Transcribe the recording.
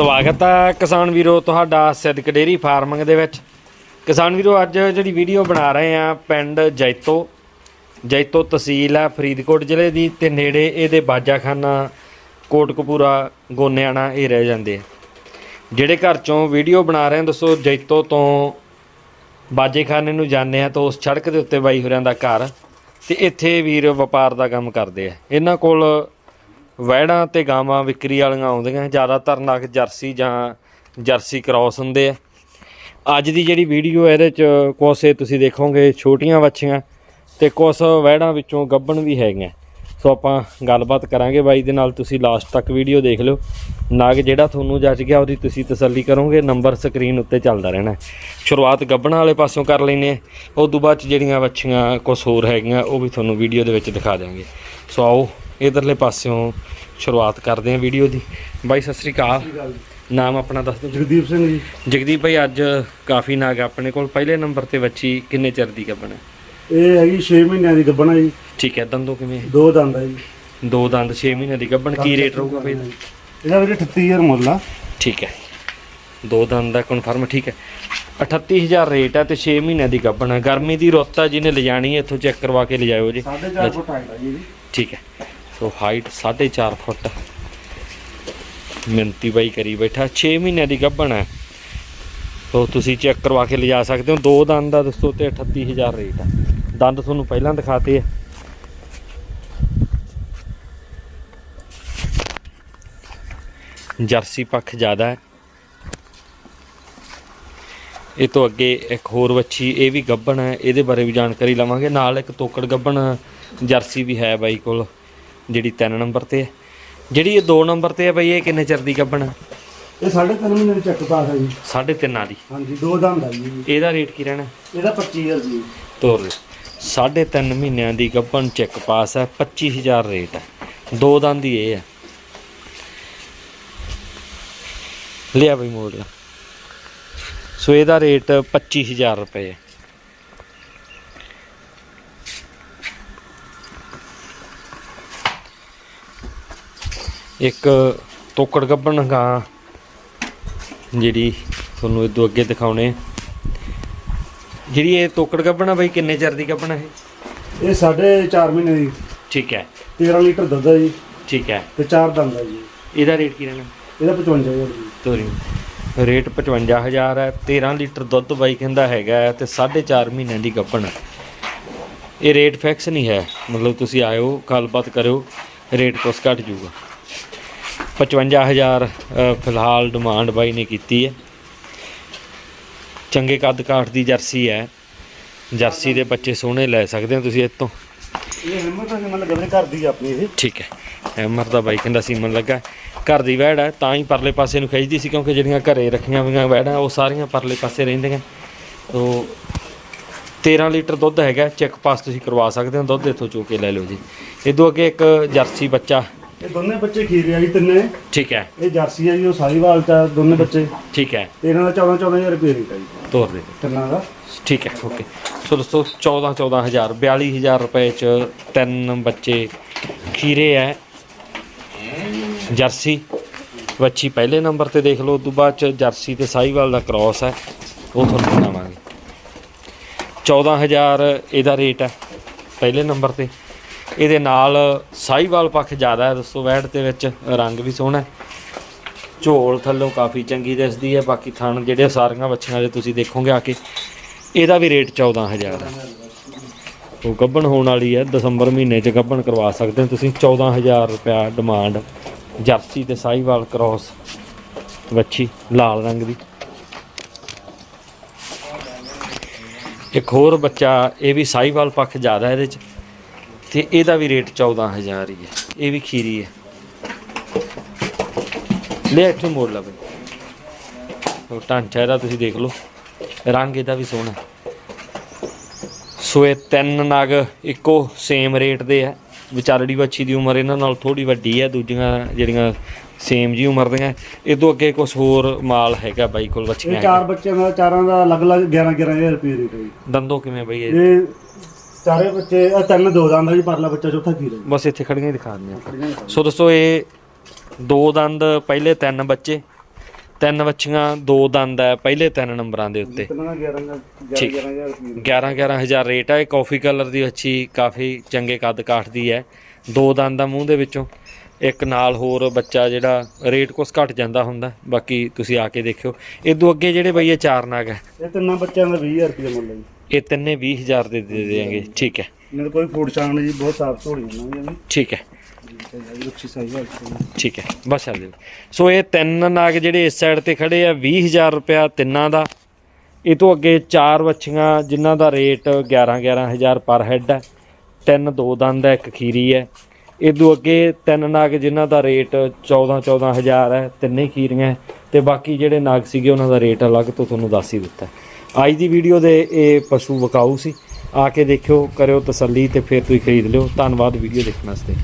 ਸਵਾਗਤ ਹੈ ਕਿਸਾਨ ਵੀਰੋ ਤੁਹਾਡਾ ਸਿੱਧਕ ਡੇਰੀ ਫਾਰਮਿੰਗ ਦੇ ਵਿੱਚ। ਕਿਸਾਨ ਵੀਰੋ, ਅੱਜ ਜਿਹੜੀ ਵੀਡੀਓ ਬਣਾ ਰਹੇ ਆ ਪਿੰਡ ਜੈਤੋ। ਜੈਤੋ ਤਹਿਸੀਲ ਹੈ ਫਰੀਦਕੋਟ ਜ਼ਿਲ੍ਹੇ ਦੀ ਤੇ ਨੇੜੇ ਇਹਦੇ ਬਾਜਾਖਾਨਾ, ਕੋਟਕਪੂਰਾ, ਗੋਨਿਆਣਾ ਇਹ ਰਹਿ ਜਾਂਦੇ ਆ। ਜਿਹੜੇ ਘਰ ਚੋਂ ਵੀਡੀਓ ਬਣਾ ਰਹੇ ਆ, ਦੱਸੋ ਜੈਤੋ ਤੋਂ ਬਾਜੇਖਾਨੇ ਨੂੰ ਜਾਂਦੇ ਆ ਤਾਂ ਉਸ ਸੜਕ ਦੇ ਉੱਤੇ ਬਾਈ ਹੋਰਿਆਂ ਦਾ ਘਰ। ਤੇ ਇੱਥੇ ਵੀਰ ਵਪਾਰ ਦਾ ਕੰਮ ਕਰਦੇ ਆ। ਇਹਨਾਂ ਕੋਲ ਵਹਿੜਾਂ ਤੇ ਗਾਵਾਂ ਵਿਕਰੀ ਵਾਲੀਆਂ ਆਉਂਦੀਆਂ, ਜ਼ਿਆਦਾਤਰ ਨਗ ਜਰਸੀ ਜਾਂ ਜਰਸੀ ਕ੍ਰਾਸ ਹੁੰਦੇ ਆ। ਅੱਜ ਦੀ ਜਿਹੜੀ ਵੀਡੀਓ ਇਹਦੇ ਚ ਕੋਸੇ ਤੁਸੀਂ ਦੇਖੋਗੇ, ਛੋਟੀਆਂ ਵੱਛੀਆਂ ਤੇ ਕੁਛ ਵਹਿੜਾਂ ਵਿੱਚੋਂ ਗੱਭਣ ਵੀ ਹੈਗੀਆਂ। ਸੋ ਆਪਾਂ ਗੱਲਬਾਤ ਕਰਾਂਗੇ ਬਾਈ ਦੇ ਨਾਲ, ਤੁਸੀਂ ਲਾਸਟ ਤੱਕ ਵੀਡੀਓ ਦੇਖ ਲਿਓ। ਨਾਗ ਜਿਹੜਾ ਤੁਹਾਨੂੰ ਜੱਜ ਗਿਆ, ਉਹਦੀ ਤੁਸੀਂ ਤਸੱਲੀ ਕਰੋਗੇ, ਨੰਬਰ ਸਕਰੀਨ ਉੱਤੇ ਚੱਲਦਾ ਰਹਿਣਾ। ਸ਼ੁਰੂਆਤ ਗੱਭਣ ਵਾਲੇ ਪਾਸੋਂ ਕਰ ਲੈਨੇ ਆ ਉਸ ਤੋਂ ਬਾਅਦ 'ਚ ਜਿਹੜੀਆਂ ਵੱਛੀਆਂ ਕੁਛ ਹੋਰ ਹੈਗੀਆਂ, ਉਹ ਵੀ ਤੁਹਾਨੂੰ ਵੀਡੀਓ ਦੇ ਵਿੱਚ ਦਿਖਾ ਦਿਆਂਗੇ। ਸੋ ਆਓ ਇਧਰਲੇ ਪਾਸਿਓਂ ਸ਼ੁਰੂਆਤ ਕਰਦੇ ਹਾਂ ਵੀਡੀਓ ਦੀ। ਬਾਈ ਸਤਿ ਸ੍ਰੀ ਅਕਾਲ। ਨਾਮ ਆਪਣਾ ਦੱਸ ਦਿਓ। ਜਗਦੀਪ ਸਿੰਘ ਜੀ। ਜਗਦੀਪ ਭਾਈ ਅੱਜ ਕਾਫੀ ਨਾਗ ਆਪਣੇ ਕੋਲ ਪਹਿਲੇ ਨੰਬਰ ਤੇ ਬੱਚੀ ਕਿੰਨੇ ਚਿਰ ਦੀ ਗੱਭਣ ਹੈ? ਇਹ ਹੈਗੀ 6 ਮਹੀਨਿਆਂ ਦੀ ਗੱਭਣਾ ਜੀ। ਠੀਕ ਹੈ ਦੰਦੋਂ ਕਿਵੇਂ ਦੋ ਦੰਦ ਹੈ ਜੀ। ਦੋ ਦੰਦ 6 ਮਹੀਨੇ ਦੀ ਗੱਭਣ ਕੀ ਰੇਟ ਰਹੂਗਾ ਭਾਈ ਇਹਦਾ? ਵੀਰੇ 38000 ਮੁੱਲ ਆ। ਠੀਕ ਹੈ। ਦੋ ਦੰਦ ਦਾ ਕਨਫਰਮ ਠੀਕ ਹੈ। 38000 ਰੇਟ ਹੈ ਤੇ 6 ਮਹੀਨਿਆਂ ਦੀ ਗੱਭਣ ਹੈ। ਗਰਮੀ ਦੀ ਰੁੱਤ ਹੈ ਜਿਹਨੇ ਲਿਜਾਣੀ ਹੈ ਇੱਥੋਂ ਚੈੱਕ ਕਰਵਾ ਕੇ ਲਿਜਾਇਓ ਜੀ। 4.5 ਫੁੱਟ ਹਾਈਟ ਜੀ ਠੀਕ ਹੈ। ਸੋ ਹਾਈਟ 4.5 ਫੁੱਟ ਮਿੰਤੀ ਬਾਈ ਕਰੀ ਬੈਠਾ 6 ਮਹੀਨਿਆਂ ਦੀ ਗੱਭਣ ਹੈ ਸੋ ਤੁਸੀਂ ਚੈੱਕ ਕਰਵਾ ਕੇ ਲਿਜਾ ਸਕਦੇ ਹੋ ਦੋ ਦੰਦ ਦਾ ਦੱਸੋ ਤੇ 38000 ਰੇਟ ਹੈ ਦੰਦ ਤੁਹਾਨੂੰ ਪਹਿਲਾਂ ਦਿਖਾਤੇ ਆ ਜਰਸੀ ਪੱਖ ਜ਼ਿਆਦਾ ਹੈ ਇਹ ਤੋਂ ਅੱਗੇ ਇੱਕ ਹੋਰ ਵੱਛੀ ਇਹ ਵੀ ਗੱਬਣ ਹੈ ਇਹਦੇ ਬਾਰੇ ਵੀ ਜਾਣਕਾਰੀ ਲਵਾਂਗੇ ਨਾਲ ਇੱਕ ਤੋਕੜ ਗੱਭਣ ਜਰਸੀ ਵੀ ਹੈ ਬਾਈ ਕੋਲ ਜਿਹੜੀ 3 ਨੰਬਰ ਤੇ ਹੈ। ਜਿਹੜੀ ਇਹ 2 ਨੰਬਰ ਤੇ ਹੈ ਬਾਈ ਇਹ ਕਿੰਨੇ ਚਿਰ ਦੀ ਗੱਭਣ ਹੈ ਇਹ 3.5 ਮਹੀਨੇ ਦੀ ਚੱਕ ਪਾਸ ਹੈ ਜੀ। 3.5 ਵਾਲੀ ਹਾਂਜੀ ਦੋ ਦੰਦ ਆ ਜੀ। ਇਹਦਾ ਰੇਟ ਕੀ ਰਹਿਣਾ? ਇਹਦਾ 25000 ਜੀ। ਤੋਰ ਦੇ 3.5 ਮਹੀਨਿਆਂ ਦੀ ਗੱਭਣ ਚੈੱਕ ਪਾਸ ਹੈ 25000 ਰੇਟ ਹੈ। ਦੋ ਦੰਦ ਹੀ ਇਹ ਹੈ। ਲਿਆ ਬਈ ਮੋੜ ਲਾ। ਸੋ ਇਹਦਾ ਰੇਟ 25000 ਰੁਪਏ ਹੈ। ਇੱਕ ਤੋਕੜ ਗੱਭਣ ਗਾਂ ਜਿਹੜੀ ਤੁਹਾਨੂੰ ਇਦੋਂ ਅੱਗੇ ਦਿਖਾਉਣੇ। ਜਿਹੜੀ ਇਹ ਤੋਕੜ ਗੱਭਣਾ ਬਈ ਕਿੰਨੇ ਚਿਰ ਦੀ ਗੱਭਣਾ ਇਹ? ਇਹ 4.5 ਮਹੀਨੇ ਦੀ। ਠੀਕ ਹੈ। 13 ਲੀਟਰ ਦੁੱਧ ਹੈ ਜੀ। ਠੀਕ ਹੈ। ਤੇ ਚਾਰ ਦੰਦ ਹੈ ਜੀ। ਇਹਦਾ ਰੇਟ ਕੀ ਰਹਿਣਾ? ਇਹਦਾ 55000 ਜੀ। ਤੋਰੀ। ਰੇਟ 55000 ਹੈ 13 ਲੀਟਰ ਦੁੱਧ ਬਾਈ ਕਹਿੰਦਾ ਹੈਗਾ ਤੇ 4.5 ਮਹੀਨਿਆਂ ਦੀ ਗੱਭਣ ਹੈ। ਇਹ ਰੇਟ ਫਿਕਸ ਨਹੀਂ ਹੈ। ਮਤਲਬ ਤੁਸੀਂ ਆਇਓ ਗੱਲਬਾਤ ਕਰਿਓ। ਰੇਟ ਕੁਛ ਘਟ ਜਾਊਗਾ। 55000 ਅ, ਫਿਲਹਾਲ ਡਿਮਾਂਡ ਬਾਈ ਨੇ ਕੀਤੀ ਹੈ। ਚੰਗੇ ਕੱਦ ਕਾਠ ਦੀ ਜਰਸੀ ਹੈ। ਜਰਸੀ ਦੇ ਬੱਚੇ ਸੋਹਣੇ ਲੈ ਸਕਦੇ ਹੋ ਤੁਸੀਂ ਇੱਥੋਂ। ਇਹ ਹਿੰਮਤ ਹੈ ਮਤਲਬ ਗੱਭਣੇ ਘਰ ਦੀ ਆ ਆਪਣੀ ਇਹ। ਠੀਕ ਹੈ। ਐਮਰ ਦਾ ਬਾਈ ਕਹਿੰਦਾ ਸੀਮਨ ਲੱਗਾ ਘਰ ਦੀ ਵਹਿੜ ਹੈ ਤਾਂ ਹੀ ਪਰਲੇ ਪਾਸੇ ਨੂੰ ਖਿੱਚਦੀ ਸੀ ਕਿਉਂਕਿ ਜਿਹੜੀਆਂ ਘਰੇ ਰੱਖੀਆਂ ਹੋਈਆਂ ਵਹਿੜਾਂ ਉਹ ਸਾਰੀਆਂ ਪਰਲੇ ਪਾਸੇ ਰਹਿੰਦੀਆਂ। ਤੋ 13 ਲੀਟਰ ਦੁੱਧ ਹੈਗਾ ਚੈੱਕ ਪਾਸ ਤੁਸੀਂ ਕਰਵਾ ਸਕਦੇ ਹੋ ਦੁੱਧ ਇੱਥੋਂ ਚੋ ਕੇ ਲੈ ਲਓ ਜੀ। ਇਦੋਂ ਅੱਗੇ ਇੱਕ ਜਰਸੀ ਬੱਚਾ ਇਹ ਦੋਨੇ ਬੱਚੇ ਖੀਰੇ ਆ ਜੀ ਤਿੰਨੇ ਠੀਕ ਹੈ। ਇਹ ਜਰਸੀ ਆ ਜੀ ਉਹ ਸਾਰੀਵਾਲ ਚ ਆ ਦੋਨੇ ਬੱਚੇ। ਠੀਕ ਹੈ। ਤੇ ਇਹਨਾਂ ਦਾ 14 14000 ਰੁਪਏ ਰੇਟ ਆ ਜੀ। ਤੋਰ ਦੇ। ਤਿੰਨਾਂ ਦਾ। ਠੀਕ ਹੈ ਓਕੇ। ਸੋ ਦੋਸਤੋ 14 14000 42000 ਰੁਪਏ ਚ ਤਿੰਨ ਬੱਚੇ ਖੀਰੇ ਹੈ। ਜਰਸੀ। ਵੱਛੀ ਪਹਿਲੇ ਨੰਬਰ ਤੇ ਦੇਖ ਲਓ ਉਦੋਂ ਬਾਅਦ ਚ ਜਰਸੀ ਤੇ ਸਾਈਵਾਲ ਦਾ ਕ੍ਰਾਸ ਹੈ। ਉਹ ਤੁਹਾਨੂੰ ਦਿਖਾਵਾਂਗੇ। 14000 ਇਹਦਾ ਰੇਟ ਹੈ ਪਹਿਲੇ ਨੰਬਰ ਤੇ। ਇਹਦੇ ਨਾਲ ਸਾਈਵਾਲ ਪੱਖ ਜ਼ਿਆਦਾ ਹੈ ਦੋਸਤੋ ਵੈੜ ਦੇ ਵਿੱਚ ਰੰਗ ਵੀ ਸੋਹਣਾ ਝੋਲ ਥੱਲੋਂ ਕਾਫੀ ਚੰਗੀ ਦਿਸਦੀ ਹੈ, ਬਾਕੀ ਥਣ ਜਿਹੜੇ ਸਾਰੀਆਂ ਵੱਛੀਆਂ ਦੇ ਤੁਸੀਂ ਦੇਖੋਗੇ ਆ ਕੇ। ਇਹਦਾ ਵੀ ਰੇਟ 14000 ਹੈ। ਉਹ ਗੱਭਣ ਹੋਣ ਵਾਲੀ ਹੈ, ਦਸੰਬਰ ਮਹੀਨੇ 'ਚ ਗੱਭਣ ਕਰਵਾ ਸਕਦੇ ਹੋ ਤੁਸੀਂ। 14000 ਰੁਪਿਆ ਡਿਮਾਂਡ ਜਰਸੀ ਤੇ ਸਾਈਵਾਲ ਕ੍ਰਾਸ ਵੱਛੀ, ਲਾਲ ਰੰਗ ਦੀ। ਇੱਕ ਹੋਰ ਬੱਚਾ, ਇਹ ਵੀ ਸਾਈਵਾਲ ਪੱਖ ਜ਼ਿਆਦਾ ਇਹਦੇ 'ਚ। ਤੇ ਇਹਦਾ ਵੀ ਰੇਟ 14000 ਹੀ ਹੈ। ਇਹ ਵੀ ਖੀਰੀ ਹੈ। ਲੈ ਇੱਥੇ ਮੋੜ ਲਾ ਬਈ। ਉਹ ਢਾਂਚਾ ਇਹਦਾ ਤੁਸੀਂ ਦੇਖ ਲਓ। ਰੰਗ ਇਹਦਾ ਵੀ ਸੋਹਣਾ। ਸੋ ਇਹ ਤਿੰਨ ਨਗ ਇੱਕੋ ਸੇਮ ਰੇਟ ਦੇ ਆ ਵਿਚਾਰੜੀ ਵੱਛੀ ਦੀ ਉਮਰ ਇਹਨਾਂ ਨਾਲ ਥੋੜੀ ਵੱਡੀ ਹੈ। ਦੂਜੀਆਂ ਜਿਹੜੀਆਂ ਸੇਮ ਜੀ ਉਮਰ ਦੀਆਂ। ਇਹ ਤੋਂ ਅੱਗੇ ਕੁਝ ਹੋਰ ਮਾਲ ਹੈਗਾ ਬਾਈ ਕੋਲ ਇਹ ਵੱਛੀਆਂ ਚਾਰ ਬੱਚਿਆਂ ਦਾ ਚਾਰਾਂ ਦਾ ਅਲੱਗ-ਅਲੱਗ 11 11000 ਰੁਪਏ ਰੇਟ ਹੈ ਦੰਦੋਂ ਕਿਵੇਂ ਬਈ ਇਹ ਚਾਰੇ ਬੱਚੇ ਇਹ ਤਿੰਨ ਦੋ ਦੰਦ ਆ ਜੀ ਪਰਲਾ ਬੱਚਾ ਚੌਥਾ ਖੀਰਾ ਜੀ ਬਸ ਇੱਥੇ ਖੜੀਆਂ ਹੀ ਦਿਖਾ ਦਿੰਦੇ ਆਪਾਂ। ਸੋ ਦੋਸਤੋ ਇਹ ਦੋ ਦੰਦ ਪਹਿਲੇ ਤਿੰਨ ਬੱਚੇ। ਤਿੰਨ ਵੱਛੀਆਂ ਦੋ ਦੰਦ ਹੈ ਪਹਿਲੇ ਤਿੰਨ ਨੰਬਰਾਂ ਦੇ ਉੱਤੇ। ਕਿੰਨਾ 11 ਠੀਕ। 11000 ਰੁਪਏ 11 11000 ਰੇਟ ਹੈ ਕਾਫੀ ਕਲਰ ਦੀ ਵੱਛੀ ਕਾਫੀ ਚੰਗੇ ਕੱਦ ਕਾਠ ਦੀ ਹੈ। ਦੋ ਦੰਦ ਦਾ ਮੂੰਹ ਦੇ ਵਿੱਚੋਂ। ਇੱਕ ਨਾਲ ਹੋਰ ਬੱਚਾ ਜਿਹੜਾ ਰੇਟ ਕੁਛ ਘਟ ਜਾਂਦਾ ਹੁੰਦਾ। ਬਾਕੀ ਤੁਸੀਂ ਆ ਕੇ ਦੇਖਿਓ। ਇਦੋਂ ਅੱਗੇ ਜਿਹੜੇ ਬਈ ਇਹ ਚਾਰ ਨਾਗ ਹੈ ਇਹ ਤਿੰਨਾਂ ਬੱਚਿਆਂ ਦਾ 20000 ਰੁਪਏ ਮੁੱਲ ਹੈ ਜੀ। ਇਹ ਤਿੰਨੇ 20000 ਦੇ ਦੇ ਦੇਵਾਂਗੇ ਠੀਕ ਹੈ। ਇਹਨਾਂ ਦਾ ਕੋਈ ਫੂਡ ਨਹੀਂ ਜੀ ਬਹੁਤ ਸਾਫ਼ ਧੋੜੀ ਇਹਨਾਂ ਦੀ ਠੀਕ ਹੈ। ਠੀਕ ਹੈ। ਬਸ ਚੱਲ ਜਾਓ ਸੋ ਇਹ ਤਿੰਨ ਨਾਗ ਜਿਹੜੇ ਇਸ ਸਾਈਡ ਤੇ ਖੜੇ ਆ 20000 ਰੁਪਿਆ ਤਿੰਨਾਂ ਦਾ। ਇਹ ਤੋਂ ਅੱਗੇ ਚਾਰ ਵੱਛੀਆਂ ਜਿਨ੍ਹਾਂ ਦਾ ਰੇਟ 11 11000 ਪਰ ਹੈਡ ਹੈ। ਤਿੰਨ ਦੋ ਦੰਦ ਹੈ ਇੱਕ ਖੀਰੀ ਹੈ। ਇਦੋਂ ਅੱਗੇ ਤਿੰਨ ਨਾਗ ਜਿਨ੍ਹਾਂ ਦਾ ਰੇਟ 14 14000 ਹੈ ਤਿੰਨੇ ਖੀਰੀਆਂ ਤੇ ਬਾਕੀ ਜਿਹੜੇ ਨਾਗ ਸੀਗੇ ਉਹਨਾਂ ਦਾ ਰੇਟ ਅਲੱਗ ਤੋਂ ਤੁਹਾਨੂੰ ਦੱਸ ਹੀ ਦਿੱਤਾ। ਅੱਜ ਦੀ ਵੀਡੀਓ ਦੇ ਇਹ ਪਸ਼ੂ ਵਿਕਾਊ ਸੀ। ਆ ਕੇ ਦੇਖਿਓ, ਕਰਿਓ ਤਸੱਲੀ ਤੇ ਫਿਰ ਤੁਸੀਂ ਖਰੀਦ ਲਿਓ। ਧੰਨਵਾਦ ਵੀਡੀਓ ਦੇਖਣ ਵਾਸਤੇ।